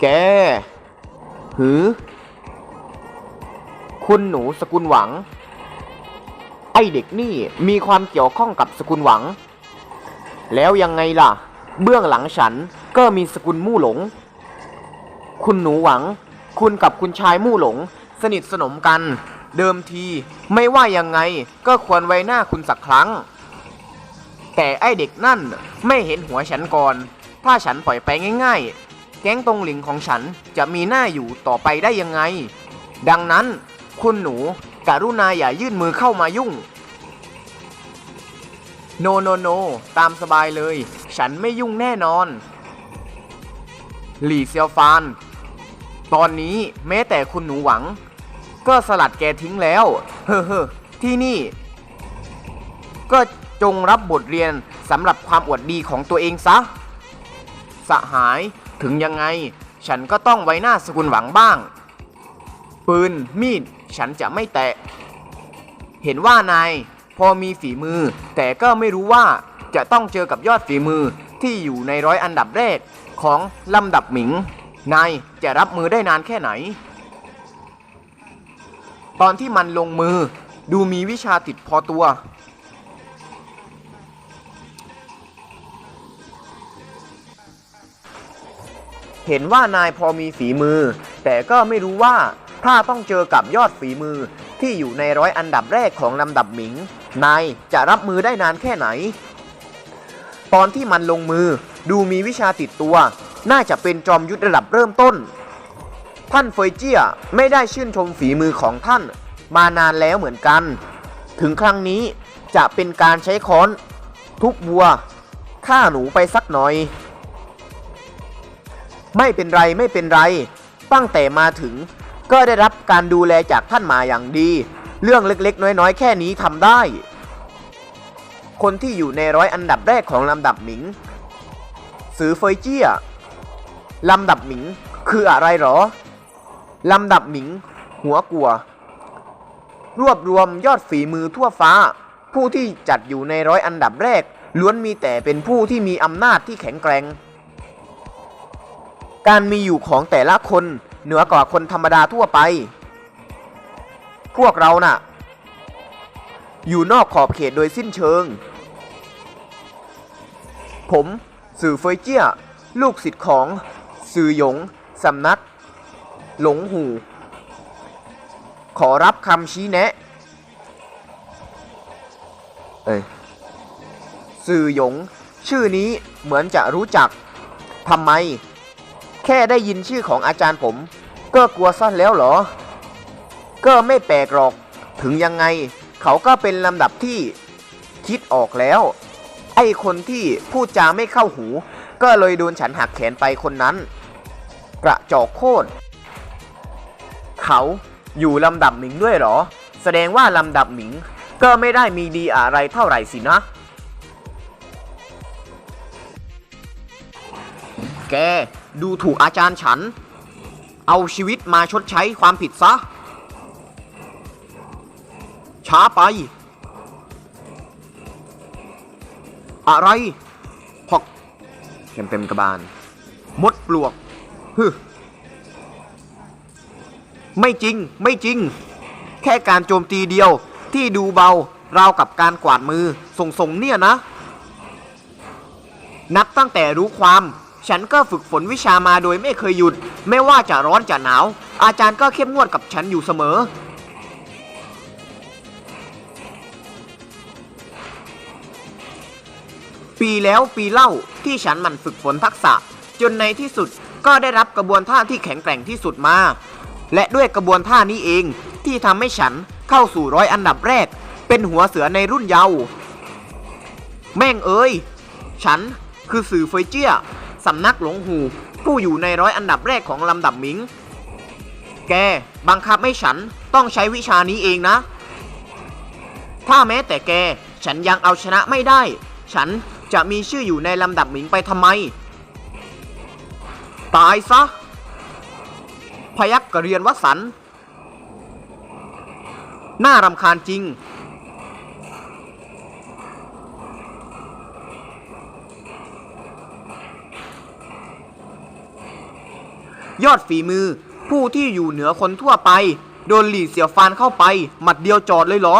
แก หือ คุณหนูสกุลหวัง ไอเด็กนี่มีความเกี่ยวข้องกับสกุลหวัง แล้วยังไงล่ะ เบื้องหลังฉันก็มีสกุลมู่หลง คุณหนูหวัง คุณกับคุณชายมู่หลง สนิทสนมกัน เดิมทีไม่ว่ายังไงก็ควรไว้หน้าคุณสักครั้ง แต่ไอเด็กนั่นไม่เห็นหัวฉันก่อน ถ้าฉันปล่อยไปง่าย ๆ แก๊งตรงหลิงของฉันจะมีหน้าอยู่ต่อไปได้ยังไง ดังนั้นคุณหนูกรุณาอย่ายื่นมือเข้ามายุ่ง โนโนโน ตามสบายเลย ฉันไม่ยุ่งแน่นอน หลี่เซียวฟาน ตอนนี้แม้แต่คุณหนูหวัง ก็สลัดแกทิ้งแล้ว เฮ้อเฮ้อที่นี่ ก็จงรับบทเรียนสำหรับความอวดดีของตัวเองซะ สหาย ถึงยังไง ฉันก็ต้องไว้หน้าสกุลหวังบ้าง ปืนมีด ฉันจะไม่แตะ เห็นว่านายพอมีฝีมือ แต่ก็ไม่รู้ว่าจะต้องเจอกับยอดฝีมือที่อยู่ในร้อยอันดับแรกของลำดับหมิง นายจะรับมือได้นานแค่ไหน ตอนที่มันลงมือดูมีวิชาติดพอตัว เห็นว่านายพอมีฝีมือ แต่ก็ไม่รู้ว่าถ้าต้องเจอกับยอดฝีมือที่อยู่ในร้อยอันดับแรกของลำดับหมิง นายจะรับมือได้นานแค่ไหน ตอนที่มันลงมือดูมีวิชาติดตัว น่าจะเป็นจอมยุทธระดับเริ่มต้น ท่านเฟยเจียไม่ได้ชื่นชมฝีมือของท่าน มานานแล้วเหมือนกัน ถึงครั้งนี้จะเป็นการใช้ค้อน ทุบวัวฆ่าหนูไปสักหน่อย ไม่เป็นไรไม่เป็นไร ตั้งแต่มาถึง ก็ได้รับการดูแลจากท่านมาอย่างดี เรื่องเล็กๆ น้อยๆ แค่นี้ทำได้ คนที่อยู่ในร้อยอันดับแรกของลำดับหมิงซือเฟยเจี้ยลำดับหมิงคืออะไรหรอ ลำดับหมิง หัวกัว รวบรวมยอดฝีมือทั่วฟ้า ผู้ที่จัดอยู่ในร้อยอันดับแรก ล้วนมีแต่เป็นผู้ที่มีอำนาจที่แข็งแกร่ง การมีอยู่ของแต่ละคนเหนือกว่าคนธรรมดาทั่วไป พวกเราน่ะ อยู่นอกขอบเขตโดยสิ้นเชิง ผมสื่อเฟยเจี้ย ลูกศิษย์ของสื่อหยงสำนัก หลงหู ขอรับคำชี้แนะ เอ้ยสื่อหยง ชื่อนี้เหมือนจะรู้จักทำไม แค่ได้ยินชื่อของอาจารย์ผม ก็กลัวสั้นแล้วเหรอ ก็ไม่แปลกหรอก ถึงยังไง เขาก็เป็นลำดับที่คิดออกแล้ว ไอ้คนที่พูดจาไม่เข้าหู ก็เลยโดนฉันหักแขนไปคนนั้น กระจอกโคตรเขาอยู่ลำดับหมิงด้วยเหรอ แสดงว่าลำดับหมิง ก็ไม่ได้มีดีอะไรเท่าไหร่สินะ แก ดูถูกอาจารย์ฉัน เอาชีวิตมาชดใช้ความผิดซะ ช้าไป อะไรพอกเต็มเต็มกระบาล มดปลวกฮึไม่จริงไม่จริง แค่การโจมตีเดียวที่ดูเบาราวกับการกวาดมือส่งๆเนี่ยนะ นับตั้งแต่รู้ความ ฉันก็ฝึกฝนวิชามาโดยไม่เคยหยุด ไม่ว่าจะร้อนจะหนาว อาจารย์ก็เข้มงวดกับฉันอยู่เสมอ ปีแล้วปีเล่าที่ฉันมันฝึกฝนทักษะ จนในที่สุดก็ได้รับกระบวนท่าที่แข็งแกร่งที่สุดมา และด้วยกระบวนท่านี้เองที่ทำให้ฉันเข้าสู่ร้อยอันดับแรก เป็นหัวเสือในรุ่นเยาว์แม่งเอ้ย ฉันคือสื่อเฟยเจีย สำนักหลงหู ผู้อยู่ในร้อยอันดับแรกของลำดับหมิง แกบังคับให้ฉันต้องใช้วิชานี้เองนะ ถ้าแม้แต่แก ฉันยังเอาชนะไม่ได้ ฉันจะมีชื่ออยู่ในลำดับหมิงไปทำไม ตายซะ พยักกระเรียนวสัน น่ารำคาญจริง ยอดฝีมือ ผู้ที่อยู่เหนือคนทั่วไป โดนหลี่เสียวฟานเข้าไป หมัดเดียวจอดเลยเหรอ